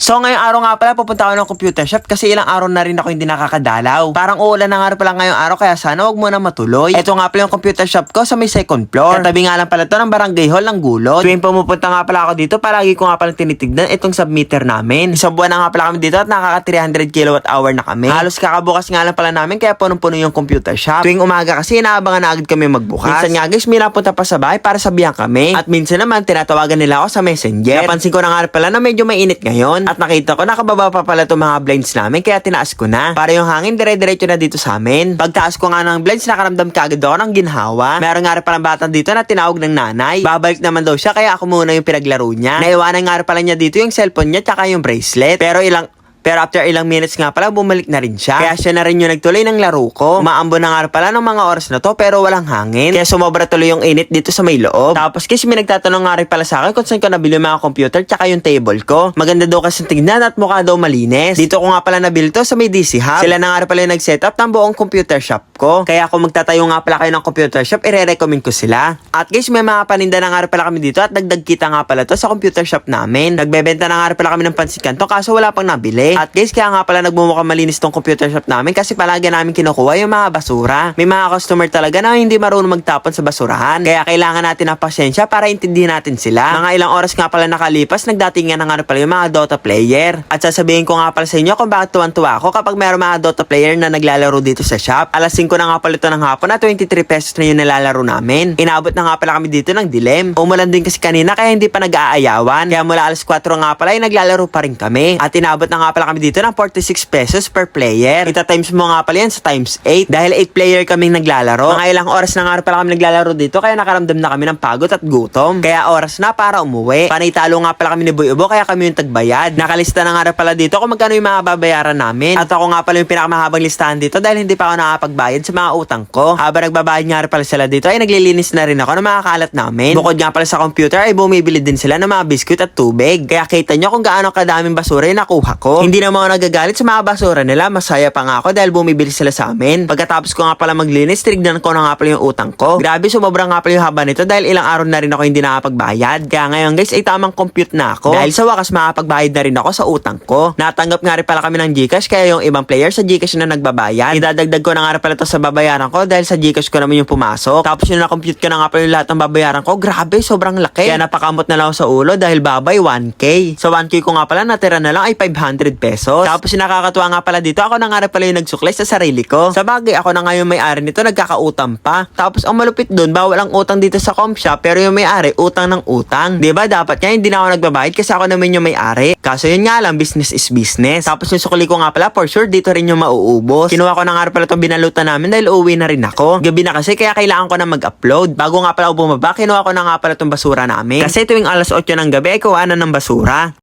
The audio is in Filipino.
So ngayong araw nga pala pupunta ako ng computer shop kasi ilang araw na rin ako hindi nakakadalaw. Parang uulan na nga pala ngayong araw kaya sana wag muna matuloy. Ito nga pala yung computer shop ko sa may second floor. Katabi nga lang pala to ng barangay hall ng gulod. Tuwing pumupunta nga pala ako dito palagi ko nga pala tinitignan itong submeter namin. Isang buwan na nga pala kami dito at nakaka 300 kilowatt hour na kami. Halos kakabukas nga lang pala namin kaya punong-puno yung computer shop. Tuwing umaga kasi inaabangan na agad kami magbukas. Minsan nga guys may napunta pa sa bahay para sabihan kami. At minsan naman tinatawagan nila ako sa messenger. Napansin ko na nga pala na medyo mainit ngayon. At nakita ko nakababa pa pala itong mga blinds namin kaya tinaas ko na. Para yung hangin dire-diretso na dito sa amin. Pagtaas ko nga ng blinds nakaramdam kagad ako ng ginhawa. Meron nga rin palang bata dito na tinawag ng nanay. Babalik naman daw siya kaya ako muna yung pinaglaro niya. Naiwanan nga rin pala niya dito yung cellphone niya tsaka yung bracelet. Pero ilang pero after ilang minutes nga pala, bumalik na rin siya. Kaya siya na rin yung nagtuloy ng laro ko. Maambo na nga pala ng mga oras na to, pero walang hangin. Kaya sumobra tuloy yung init dito sa may loob. Tapos kasi may nagtatanong nga rin pala sa akin kung saan ko nabili yung mga computer tsaka yung table ko. Maganda daw kasi tignan at mukha daw malinis. Dito ko nga pala nabili to sa may DC Hub. Sila na nga rin pala yung nag-setup ng buong computer shop ko. Kaya kung magtatayo nga pala kayo ng computer shop, ire-recommend ko sila. At guys, may mga paninda na nga rin pala kami dito at dagdag kita nga pala to sa computer shop namin. Nagbebenta na nga rin pala kami ng pansit kanto kaso wala pang nabili. At guys, kaya nga pala nagmumukhang malinis tong computer shop namin kasi palagi namin kinukuha yung mga basura. May mga customer talaga na hindi marunong magtapon sa basurahan. Kaya kailangan natin ng pasyensya para intindihin natin sila. Mga ilang oras nga pala nakalipas, nagdatingan na nga rin pala yung mga Dota player. At sasabihin ko nga pala sa inyo kung bakit tuwan-tuwa ako kapag mayroong mga Dota player na naglalaro dito sa shop. Alas 5 na nga pala ito ng hapon at 23 pesos na yung nalalaro namin. Inabot na nga pala kami dito ng dilim. Umulan din kasi kanina kaya hindi pa nag-aayawan. Kaya mula alas 4 nga pala ay naglalaro pa rin kami. At inabot na nga pala kami dito ng 46 pesos per player. Ita times mo nga pala yan sa times 8. Dahil 8 player kaming naglalaro. Mga ilang oras na nga pala kami naglalaro dito kaya nakaramdam na kami ng pagod at gutom. Kaya oras na para umuwi. Panay talo nga pala kami ni Boy Ubo kaya kami yung tagbayad. Nakalista na nga pala dito kung magkano yung mga babayaran namin. At ako nga pala yung pinakamahabang listahan dito dahil hindi pa ako nakapagbayad sa mga utang ko. Habang nagbabayad nga pala sila dito ay naglilinis na rin ako ng mga kalat namin. Bukod nga pala sa computer ay bumibili din sila ng mga biskuit at tubig. Kaya kita nyo kung gaano kadaming basura yung nakuha ko. Hindi na mga nagagalit sa mga basura nila. Masaya pa nga ako dahil bumibili sila sa amin. Pagkatapos ko nga pala maglinis, tinignan ko na nga pala yung utang ko. Grabe, sumobra nga pala yung haba nito dahil ilang araw na rin ako hindi nakapagbayad. Kaya ngayon guys ay tamang compute na ako. Dahil sa wakas makapagbayad na rin ako sa utang ko. Natanggap nga rin pala kami ng Gcash kaya yung ibang player sa Gcash na nagbabayad. Idadagdag ko na nga rin pala to sa babayaran ko dahil sa Gcash ko naman yung pumasok. Tapos yung na-compute ko na nga pala yung lahat ng babayaran ko. Grabe, sobrang laki. Kaya napakamot na lang ako sa ulo dahil babay 1K. Sa 1K ko nga pala natira na lang ay 500 pesos. Tapos nakakatuwa nga pala dito ako na nga pala yung nagsuklay sa sarili ko. Sa bagay ako na nga yung may-ari nito nagkakautang pa. Tapos ang malupit doon, bawal ang utang dito sa comp shop pero yung may-ari utang ng utang. ba Dapat nga hindi na ako nagbabayad kasi ako naman yung may-ari. Kaso yun nga lang, business is business. Tapos yung sukli ko nga pala, for sure dito rin yung mauubos. Kinuha ko na nga pala itong binalutan namin dahil uwi na rin ako. Gabi na kasi kaya kailangan ko na mag-upload. Bago nga pala ako bumaba, kinuha ko na nga pala itong basura namin. Kasi tuwing alas 8 ng gabi ay kuha na ng basura.